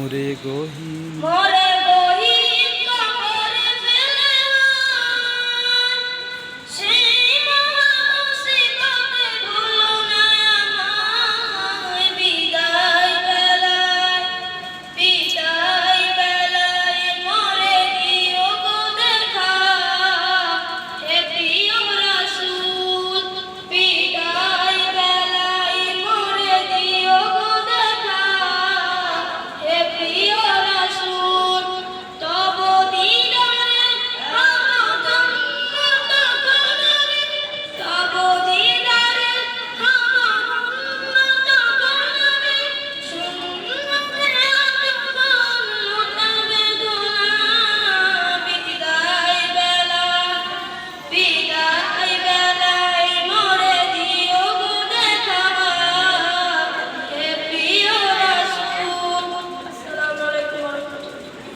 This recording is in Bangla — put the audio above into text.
মোরে গহি মোরে